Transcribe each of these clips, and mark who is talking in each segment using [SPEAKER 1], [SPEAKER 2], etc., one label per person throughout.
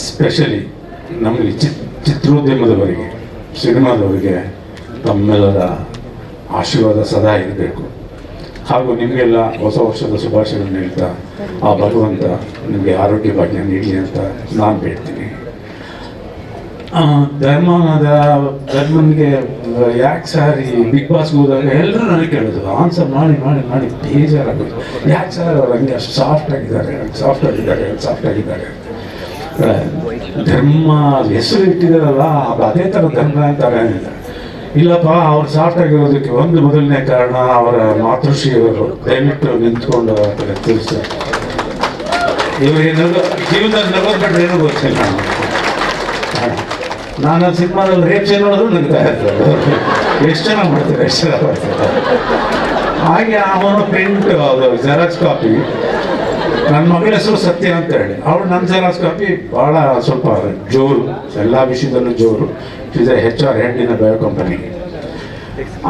[SPEAKER 1] Specially ನಮಗೆ ಚಿತ್ ಚಿತ್ರೋದ್ಯಮದವರಿಗೆ ಸಿನಿಮಾದವರಿಗೆ ತಮ್ಮೆಲ್ಲರ ಆಶೀರ್ವಾದ ಸದಾ ಇರಬೇಕು. ಹಾಗೂ ನಿಮಗೆಲ್ಲ ಹೊಸ ವರ್ಷದ ಶುಭಾಶಯಗಳನ್ನು ಹೇಳ್ತಾ ಆ ಭಗವಂತ ನಿಮಗೆ ಆರೋಗ್ಯ ಭಾಗ್ಯ ನೀಡಲಿ ಅಂತ ನಾನು ಬೇಡ್ತೀನಿ ಧರ್ಮದ ಧರ್ಮನಿಗೆ ಯಾಕೆ ಸರ್ ಈ ಬಿಗ್ ಬಾಸ್ಗೆ ಹೋದಾಗ ಎಲ್ಲರೂ ನನಗೆ ಕೇಳೋದು ಆನ್ಸರ್ ಮಾಡಿ ಮಾಡಿ ಮಾಡಿ ಬೇಜಾರಾಗೋದು ಯಾಕೆ ಸರ್ ಅವ್ರು ಹಂಗೆ ಸಾಫ್ಟ್ ಆಗಿದ್ದಾರೆ ಸಾಫ್ಟ್ ಆಗಿದ್ದಾರೆ ಸಾಫ್ಟ್ ಆಗಿದ್ದಾರೆ ಆ, ಧರ್ಮ ಹೆಸರು ಇಟ್ಟಿದಾರಲ್ಲ ಅದು ಥರ ಧರ್ಮ ಅಂತಾರೆ ಇಲ್ಲಪ್ಪ, ಅವ್ರು ಸಾಫ್ಟ್ ಆಗಿರೋದಕ್ಕೆ ಒಂದು ಮೊದಲನೇ ಕಾರಣ ಅವರ ಮಾತೃಶ್ರೀಯವರು. ದಯವಿಟ್ಟು ನಿಂತ್ಕೊಂಡು ಅದಕ್ಕೆ ತಿಳಿಸ್ತಾರೆ ಜೀವನದಲ್ಲಿ ನಗೋದು ಬಿಟ್ರೆ ಏನೂ ಗೊತ್ತಿಲ್ಲ. ನಾನು ಸಿನಿಮಾದಲ್ಲಿ ರೇಪ್ ಸೀನ್ ನೋಡಿದ್ರು ನಗ್ತಾ ಇರ್ತಾರೆ ಎಷ್ಟು ಜನ ಮಾಡ್ತಾರೆ, ಎಷ್ಟು ಜನ ಮಾಡ್ತಾರೆ? ಹಾಗೆ ಅವನು ಪ್ರಿಂಟ್ ಅದು ಜೆರಾಕ್ಸ್ ಕಾಪಿ ನನ್ನ ಮಗನ ಹೆಸರು ಸತ್ಯ ಅಂತ ಹೇಳಿ. ಅವಳು ನನ್ನ ಜೆರಾಕ್ಸ್ ಕಾಪಿ ಭಾಳ ಸ್ವಲ್ಪ ಜೋರು, ಎಲ್ಲ ವಿಷಯದಲ್ಲೂ ಜೋರು. Is H R head in bio company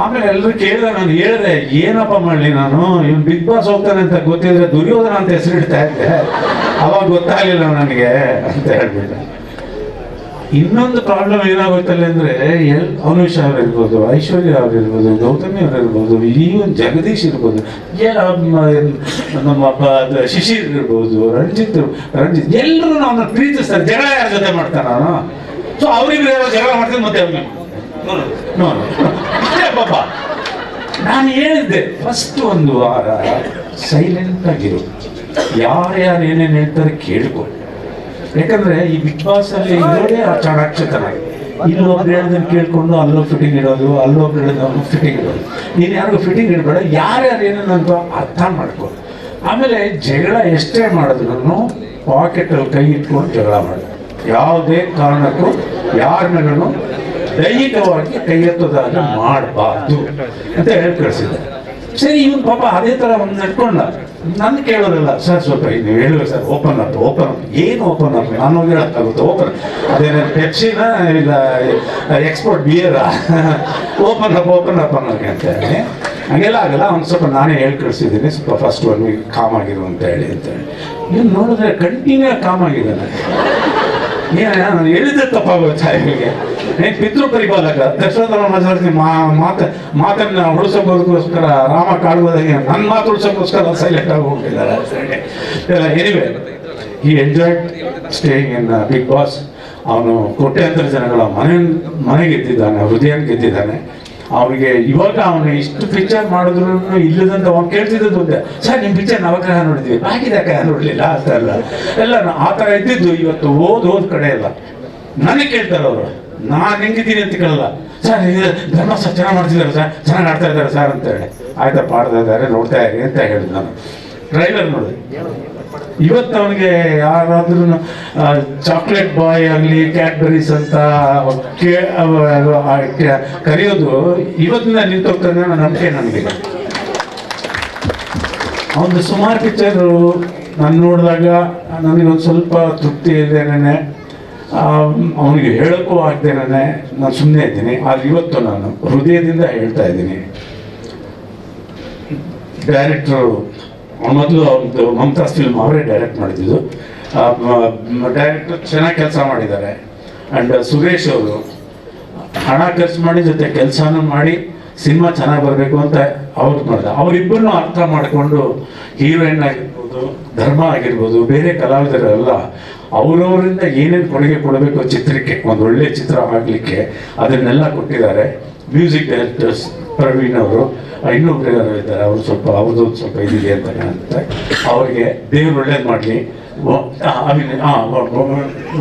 [SPEAKER 1] ಆಮೇಲೆ ಎಲ್ಲರೂ ಕೇಳಿದೆ, ನಾನು ಹೇಳಿದೆ, ಏನಪ್ಪ ಮಾಡಲಿ ನಾನು? ಇವ್ನು ಬಿಗ್ ಬಾಸ್ ಹೋಗ್ತಾನೆ ಅಂತ ಗೊತ್ತಿದ್ರೆ ದುರ್ಯೋಧನ ಅಂತ ಹೆಸರಿಡ್ತಾ ಇದ್ದೆ. ಅವಾಗ ಗೊತ್ತಾಗಲಿಲ್ಲ ನನಗೆ ಅಂತ ಹೇಳ್ಬಿಟ್ಟೆ. ಇನ್ನೊಂದು ಪ್ರಾಬ್ಲಮ್ ಏನಾಗುತ್ತಲ್ಲ ಅಂದ್ರೆ, ಎಲ್, ಅನುಷ್ ಅವ್ರಿರ್ಬೋದು, ಐಶ್ವರ್ಯ ಅವ್ರಿರ್ಬೋದು, ಗೌತಮಿ ಅವ್ರಿರ್ಬೋದು, ಈವನ್ ಜಗದೀಶ್ ಇರ್ಬೋದು ನಮ್ಮ- ಶಿಶಿರ್ ಇರ್ಬೋದು, ರಂಜಿತ್ ರಂಜಿತ್ ಎಲ್ಲರೂ ಅವನ್ನ ಪ್ರೀತಿಸ್ತಾರೆ ಜಗಳ ಯಾರ ಜೊತೆ ಮಾಡ್ತಾರ ನಾನು ಸೊ ಅವ್ರಿಗೆ ಜಗಳ ಮಾಡ್ತೀನಿ ಮತ್ತೆ ಪಾಪ. ನಾನು ಹೇಳಿದ್ದೆ ಫಸ್ಟ್ ಒಂದು ವಾರ ಸೈಲೆಂಟ್ ಆಗಿರು ಯಾರ್ಯಾರು ಏನೇನು ಹೇಳ್ತಾರೆ ಕೇಳ್ಕೊ. ಯಾಕಂದ್ರೆ ಈ ಬಿಗ್ ಬಾಸ್ ಅಲ್ಲಿ ಇರೋದೇ ಆ ಚಾಣಾಕ್ಷತನ ಇಲ್ಲೊಬ್ರು ಹೇಳೋದನ್ನ ಕೇಳ್ಕೊಂಡು ಅಲ್ಲೊಬ್ಬ ಫಿಟ್ಟಿಂಗ್ ಇಡೋದು ಅಲ್ಲೊಬ್ರು ಹೇಳೋದು ಫಿಟ್ಟಿಂಗ್ ಇಡೋದು. ನೀನು ಯಾರಿಗೂ ಫಿಟ್ಟಿಂಗ್ ಇಡಬೇಡ, ಯಾರ್ಯಾರು ಏನೇನಂತ ಅರ್ಥ ಮಾಡ್ಕೊ. ಆಮೇಲೆ ಜಗಳ ಎಷ್ಟೇ ಮಾಡಿದ್ರು ಪಾಕೆಟಲ್ಲಿ ಕೈ ಇಟ್ಕೊಂಡು ಜಗಳ ಮಾಡಿ. ಯಾವುದೇ ಕಾರಣಕ್ಕೂ ಯಾರ ಮೇಲೂ ದೈಹಿಕವಾಗಿ ಕೈ ಎತ್ತೋದಾಗ ಮಾಡಬಾರ್ದು ಅಂತ ಹೇಳಿ ಕಳಿಸಿದ್ದೆ ಸರಿ, ಇವನ್ ಪಾಪ ಅದೇ ತರ ಒಂದು ನಡ್ಕೊಂಡ. ನನ್ ಕೇಳೋರಲ್ಲ, ಸರ್, ಸ್ವಲ್ಪ ನೀವು ಹೇಳುವ sir open up open up ಏನು ಓಪನ್ ಅಪ್ ನಾನು ಹೇಳೋಕ್ಕಾಗುತ್ತೆ? ಓಪನ್ ಅದೇನ ಪೆಪ್ಸಿನ ಇಲ್ಲ ಎಕ್ಸ್ಪೋರ್ಟ್ ಬಿಯರ ಓಪನ್ ಅಪ್ ಓಪನ್ ಅಪ್ ಅನ್ನೋಕೆ ಅಂತ ಹೇಳಿ. ಹಂಗೆಲ್ಲ ಆಗಲ್ಲ ಅವ್ನು ಸ್ವಲ್ಪ ನಾನೇ ಹೇಳಿ ಕಳಿಸಿದ್ದೀನಿ. ಸ್ವಲ್ಪ ಫಸ್ಟ್ ಒನ್ ವೀಕ್ ಕಾಮ್ ಆಗಿರು ಅಂತ ಹೇಳಿ ಅಂತ ಹೇಳಿ. ಇವ್ನು ನೋಡಿದ್ರೆ ಕಂಟಿನ್ಯೂ ಕಾಮ್ ಆಗಿದ್ದಾನೆ. ಏನ ನಾನು ಹೇಳಿದ್ರೆ ತಪ್ಪಾಗುತ್ತೆ ಇವರಿಗೆ ಏನ್ ಪಿತೃ ಪರಿಪಾಲಕ ದಕ್ಷಿಣ ಮಾತಾಡ್ತೀನಿ ಮಾತ, ಮಾತನ್ನ ಉಳಿಸೋಕೋಸ್ಕರ ರಾಮ ಕಾಡುವುದಾಗಿ ನನ್ನ ಮಾತು ಉಳಿಸೋಕೋಸ್ಕರ ಸೈಲೆಂಟ್ ಆಗಿ ಹೋಗ್ತಿದ್ದಾರೆ. ಎನಿವೆ ಈ enjoyed staying in Bigg Boss ಅವನು ಕೋಟ್ಯಾಂತರ ಜನಗಳ ಮನೆ ಮನೆ ಗೆದ್ದಿದ್ದಾನೆ ಹೃದಯ ಗೆದ್ದಿದ್ದಾನೆ. ಅವನಿಗೆ ಇವಾಗ ಅವನು ಇಷ್ಟು ಪಿಕ್ಚರ್ ಮಾಡಿದ್ರು ಇಲ್ಲದಂತ ಅವ್ನು ಕೇಳ್ತಿದ್ದದ್ದು ಒಂದೇ, ಸರ್ ನಿಮ್ಮ ಪಿಕ್ಚರ್ ನವಗ್ರಹ ನೋಡಿದ್ವಿ ಬಾಕಿದಾಗ ನೋಡಲಿಲ್ಲ ಅಂತ ಎಲ್ಲ ನಾ- ಆ ಥರ ಇದ್ದಿದ್ದು ಇವತ್ತು ಓದ್ ಓದ್ ಕಡೆ ಇಲ್ಲ ನನಗೆ ಕೇಳ್ತಾರೆ ಅವರು. ನಾನು ಹೆಂಗಿದ್ದೀನಿ ಅಂತ ಕೇಳಲ್ಲ. ಸರ್, ಇದು ಧರ್ಮ ಸರ್, ಚೆನ್ನಾಗಿ ಮಾಡ್ತಿದ್ದಾರೆ ಸರ್, ಚೆನ್ನಾಗಿ ಆಡ್ತಾ ಇದ್ದಾರೆ ಸರ್ ಅಂತ ಹೇಳಿ. ಆಯ್ತಾ ಪಾಡ್ತಾ ಇದ್ದಾರೆ, ನೋಡ್ತಾ ಇರಿ ಅಂತ ಹೇಳಿದ್ ನಾನು ಟ್ರೈಲರ್ ನೋಡಿ. ಇವತ್ತು ಅವನಿಗೆ ಯಾರಾದ್ರೂ ಚಾಕ್ಲೇಟ್ ಬಾಯ್ ಆಗಲಿ ಕ್ಯಾಡ್ಬರೀಸ್ ಅಂತ ಕರೆಯೋದು ಇವತ್ತಿನ ನಿಂತೋಗ್ತಾನೆ ನಂಬಿಕೆ ನನಗೆ ಅವನು ಸುಮಾರು ಪಿಕ್ಚರು ನಾನು ನೋಡಿದಾಗ ನನಗೊಂದು ಸ್ವಲ್ಪ ತೃಪ್ತಿ ಇದ್ದೇನೆ ಅವನಿಗೆ ಹೇಳೋಕ್ಕೂ ಆಗ್ದೇನೆ ನಾನು ಸುಮ್ಮನೆ ಇದ್ದೀನಿ. ಆದ್ರೆ ಇವತ್ತು ನಾನು ಹೃದಯದಿಂದ ಹೇಳ್ತಾ ಇದ್ದೀನಿ. ಡೈರೆಕ್ಟ್ರು ಮೊದಲು ಅವ್ರದ್ದು ಮಮತಾಸ್ ಫಿಲ್ಮ್ ಅವರೇ ಡೈರೆಕ್ಟ್ ಮಾಡಿದ್ದು. ಡೈರೆಕ್ಟರ್ ಚೆನ್ನಾಗಿ ಕೆಲಸ ಮಾಡಿದ್ದಾರೆ. ಆ್ಯಂಡ್ ಸುರೇಶ್ ಅವರು ಹಣ ಖರ್ಚು ಮಾಡಿ ಜೊತೆ ಕೆಲಸನೂ ಮಾಡಿ ಸಿನಿಮಾ ಚೆನ್ನಾಗಿ ಬರಬೇಕು ಅಂತ ಅವ್ರು ಮಾಡಿದೆ. ಅವರಿಬ್ಬರನ್ನೂ ಅರ್ಥ ಮಾಡಿಕೊಂಡು ಹೀರೋಯಿನ್ ಆಗಿರ್ಬೋದು, ಧರ್ಮ ಆಗಿರ್ಬೋದು, ಬೇರೆ ಕಲಾವಿದರೆಲ್ಲ ಅವರವರಿಂದ ಏನೇನು ಕೊಡುಗೆ ಕೊಡಬೇಕು ಚಿತ್ರಕ್ಕೆ, ಒಂದು ಒಳ್ಳೆ ಚಿತ್ರ ಆಗಲಿಕ್ಕೆ ಅದನ್ನೆಲ್ಲ ಕೊಟ್ಟಿದ್ದಾರೆ. ಮ್ಯೂಸಿಕ್ ಡೈರೆಕ್ಟರ್ಸ್ ಪ್ರವೀಣ್ ಅವರು ಇನ್ನೊಬ್ರು ಇದ್ದಾರೆ, ಅವರು ಸ್ವಲ್ಪ, ಅವ್ರದ್ದು ಒಂದು ಸ್ವಲ್ಪ ಇದಿದೆ ಅಂತ ಕಾಣುತ್ತೆ. ಅವ್ರಿಗೆ ದೇವ್ರು ಒಳ್ಳೇದು ಮಾಡಲಿ.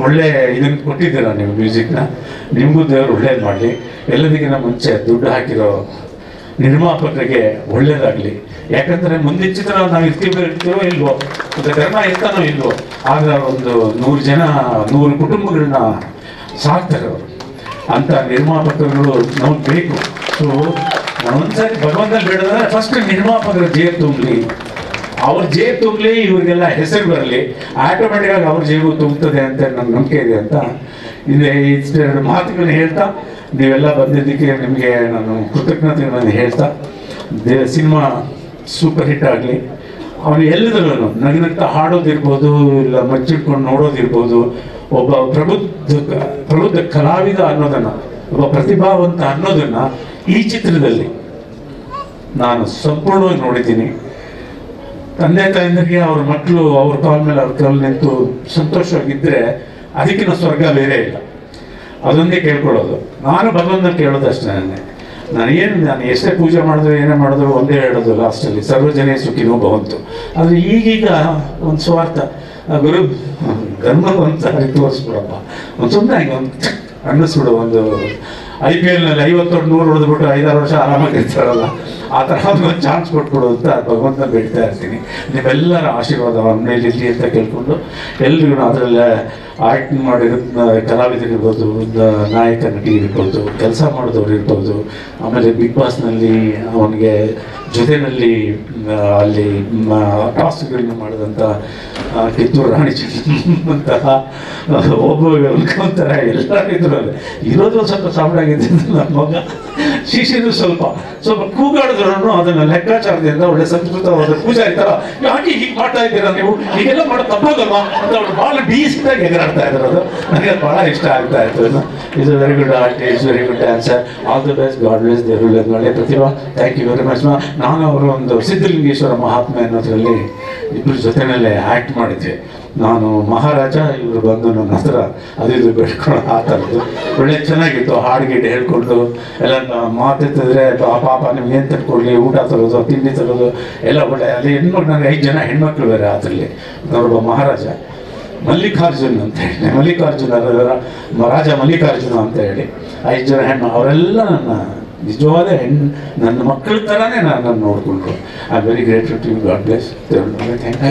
[SPEAKER 1] ಒಳ್ಳೆ ಇದನ್ನು ಕೊಟ್ಟಿದ್ದೀರಾ ನೀವು ಮ್ಯೂಸಿಕ್ನ? ನಿಮಗೂ ದೇವ್ರು ಒಳ್ಳೇದು ಮಾಡಲಿ. ಎಲ್ಲದಕ್ಕಿಂತ ಮುಂಚೆ ದುಡ್ಡು ಹಾಕಿರೋ ನಿರ್ಮಾಪಕರಿಗೆ ಒಳ್ಳೆಯದಾಗಲಿ ಯಾಕಂದ್ರೆ ಮುಂದಿನ ಚಿತ್ರ ನಾವು ಇರ್ತೀವಿ ಇರ್ತೀವೋ ಇಲ್ವೋ, ಮತ್ತು ಧರ್ಮ ಇರ್ತಾನೋ ಇಲ್ವೋ, ಆಗ ಒಂದು ನೂರು ಜನ, ನೂರು ಕುಟುಂಬಗಳನ್ನ ಸಾಕ್ತಾರೆ ಅವರು. ಅಂತ ನಿರ್ಮಾಪಕರುಗಳು ನಮಗೆ ಬೇಕು ಸೊ ಒಂದ್ಸರಿ ಭಗವಂತನ ಬೇಡದ್ರೆ ಫಸ್ಟ್ ನಿರ್ಮಾಪಕರ ಜೇಬು ತುಂಬಲಿ. ಅವ್ರ ಜೇಬು ತುಂಬಲಿ, ಇವ್ರಿಗೆಲ್ಲ ಹೆಸರು ಬರಲಿ. ಆಟೋಮೆಟಿಕ್ ಆಗಿ ಅವ್ರ ಜೇಬು ತುಂಬುತ್ತದೆ ಅಂತ ನನ್ನ ನಂಬಿಕೆ ಇದೆ ಅಂತ. ಇದೆ, ಇಷ್ಟೆರಡು ಮಾತುಗಳನ್ನ ಹೇಳ್ತಾ ನೀವೆಲ್ಲ ಬಂದಿದ್ದಕ್ಕೆ ನಿಮಗೆ ನಾನು ಕೃತಜ್ಞತೆಗಳನ್ನು ಹೇಳ್ತಾ, ದೇ ಸಿನಿಮಾ ಸೂಪರ್ ಹಿಟ್ ಆಗಲಿ. ಅವನು ಎಲ್ಲದರಲ್ಲೂ ನಗಿನಂತ ಹಾಡೋದಿರ್ಬೋದು, ಇಲ್ಲ ಮಚ್ಚಿಟ್ಕೊಂಡು ನೋಡೋದಿರ್ಬೋದು, ಒಬ್ಬ ಪ್ರಬುದ್ಧ ಪ್ರಬುದ್ಧ ಕಲಾವಿದ ಅನ್ನೋದನ್ನ, ಒಬ್ಬ ಪ್ರತಿಭಾವಂತ ಅನ್ನೋದನ್ನ ಈ ಚಿತ್ರದಲ್ಲಿ ನಾನು ಸಂಪೂರ್ಣವಾಗಿ ನೋಡಿದ್ದೀನಿ. ತಂದೆ ತಾಯಿಂದರಿಗೆ ಅವ್ರ ಮಕ್ಕಳು ಅವ್ರ ಕಾಲ ಮೇಲೆ ಅವ್ರ ಕಾಲ ನಿಂತು ಸಂತೋಷವಾಗಿದ್ದರೆ ಅದಕ್ಕಿಂತ ಸ್ವರ್ಗ ಬೇರೆ ಇಲ್ಲ. ಅದೊಂದೇ ಕೇಳ್ಕೊಳ್ಳೋದು. ನಾನು ಭಗವಂತನ ಕೇಳೋದು ಅಷ್ಟೇ ನನಗೆ ನಾನು. ಏನು ನಾನು ಎಷ್ಟೇ ಪೂಜೆ ಮಾಡಿದ್ರು, ಏನೇ ಮಾಡಿದ್ರು, ಒಂದೇ ಹೇಳೋದು ಲಾಸ್ಟಲ್ಲಿ ಸರ್ವಜನೇ ಸುಖಿನೋ ಭವಂತು. ಆದರೆ ಈಗೀಗ ಒಂದು ಸ್ವಾರ್ಥ. ಗುರು ಧರ್ಮ ಒಂದು ಸಾರಿ ತೋರಿಸ್ಬಿಡಪ್ಪ. ಒಂದು ಸುಮ್ಮನೆ ಒಂದು ಅನ್ನಿಸ್ಬಿಡು ಒಂದು ಐ ಪಿ ಎಲ್ನಲ್ಲಿ ಐವತ್ತೊಂದು ನೂರು ಹೊಡೆದ್ಬಿಟ್ಟು ಐದಾರು ವರ್ಷ ಆರಾಮಾಗಿ ಇರ್ತಾರಲ್ಲ, ಆ ಒಂದು ಚಾನ್ಸ್ ಕೊಟ್ಬಿಡು ಅಂತ ಭಗವಂತನ ಬೇಡ್ತಾ ಇರ್ತೀನಿ. ನಿಮ್ಮೆಲ್ಲರ ಆಶೀರ್ವಾದ ಅವನ ಮೇಲೆ ಇರಲಿ ಅಂತ ಕೇಳ್ಕೊಂಡು ಎಲ್ರಿಗೂ ಅದರಲ್ಲೇ ಆ್ಯಕ್ಟಿಂಗ್ ಮಾಡಿರೋ ಕಲಾವಿದರಿರ್ಬೋದು ನಾಯಕ ನಟಿ ಇರ್ಬೋದು, ಕೆಲಸ ಮಾಡಿದವ್ರು ಇರ್ಬೋದು, ಆಮೇಲೆ ಬಿಗ್ ಬಾಸ್ನಲ್ಲಿ ಅವನಿಗೆ ಜೊತೆಯಲ್ಲಿ ಅಲ್ಲಿ ಟಾಸ್ಕ್ಗಳನ್ನು ಮಾಡಿದಂಥ ಕಿತ್ತೂರು ರಾಣಿ ಚೆನ್ನಂತಹ ಒಬ್ಬ ಒಂಥರ ಎಲ್ಲರೂ ಇದ್ರು ಅಲ್ಲಿ ಇರೋದು ಸ್ವಲ್ಪ ಸಾಂಬಾರಾಗಿದೆ ನನ್ನ ಮಗ. ಶಿಶಿರು ಸ್ವಲ್ಪ ಸ್ವಲ್ಪ ಕೂಗಾಡಿದ್ರು ಅದನ್ನ ಲೆಕ್ಕಾಚಾರದಿಂದ ಒಳ್ಳೆ ಸಂಸ್ಕೃತವಾದ ಪೂಜಾ ಥರ ಯಾಕೆ ಹೀಗೆ ಮಾಡ್ತಾ ಇದ್ದೀರಾ ನೀವು? ಹೀಗೆಲ್ಲ ಮಾಡೋ ತಪ್ಪಾಗಲ್ವಾ? ಅಂತ ಅವ್ರು ಬಹಳ ಡೀಸೆಂಟಾಗಿ ಎದುರಾಡ್ತಾ ಇದ್ರು ಅದು. ನನಗೆ ಬಹಳ ಇಷ್ಟ ಆಗ್ತಾ ಇತ್ತು is very good artist very good dancer all the best God bless ದೇವರು ಒಳ್ಳೆ ಪ್ರತಿಭಾ. ಥ್ಯಾಂಕ್ ಯು ವೆರಿ ಮಚ್ ನಾನು ಅವರು ಒಂದು ಸಿದ್ಧಲಿಂಗೇಶ್ವರ ಮಹಾತ್ಮೆ ಅನ್ನೋದ್ರಲ್ಲಿ ಇಬ್ಬರು ಜೊತೆನಲ್ಲೇ ಆ್ಯಕ್ಟ್ ಮಾಡಿದ್ವಿ. ನಾನು ಮಹಾರಾಜ, ಇವರು ಬಂದು ನನ್ನ ಹತ್ರ ಅದು ಇದು ಬೆಳ್ಕೊಳ್ಳೋ ಆ ಒಳ್ಳೆ ಚೆನ್ನಾಗಿತ್ತು ಹಾಡು ಗೀಡು ಹೇಳ್ಕೊಂಡು. ಎಲ್ಲ ಮಾತಿದ್ರೆ ಆ ಪಾಪ, ನಿಮ್ಗೆ ಏನು ತಟ್ಕೊಡ್ಲಿ ಊಟ ತರೋದು, ತಿಂಡಿ ತರೋದು, ಎಲ್ಲ ಒಳ್ಳೆ. ಅಲ್ಲಿ ಹೆಣ್ಮಕ್ಳು ನನಗೆ ಐದು ಜನ ಹೆಣ್ಮಕ್ಳು ಬೇರೆ ಅದರಲ್ಲಿ. ಅವರೊಬ್ಬ ಮಹಾರಾಜ, ಮಲ್ಲಿಕಾರ್ಜುನ್ ಅಂತ ಹೇಳಿ. ಮಲ್ಲಿಕಾರ್ಜುನ ರಾಜ ಮಲ್ಲಿಕಾರ್ಜುನ ಅಂತ ಹೇಳಿ. ಐದು ಜನ ಹೆಣ್ಣು, ಅವರೆಲ್ಲ ನನ್ನ ನಿಜವಾದ ಹೆಣ್ಣು ನನ್ನ ಮಕ್ಕಳ ಥರನೇ ನಾನು ನೋಡಿಕೊಂಡ್ರು I very great to God bless thank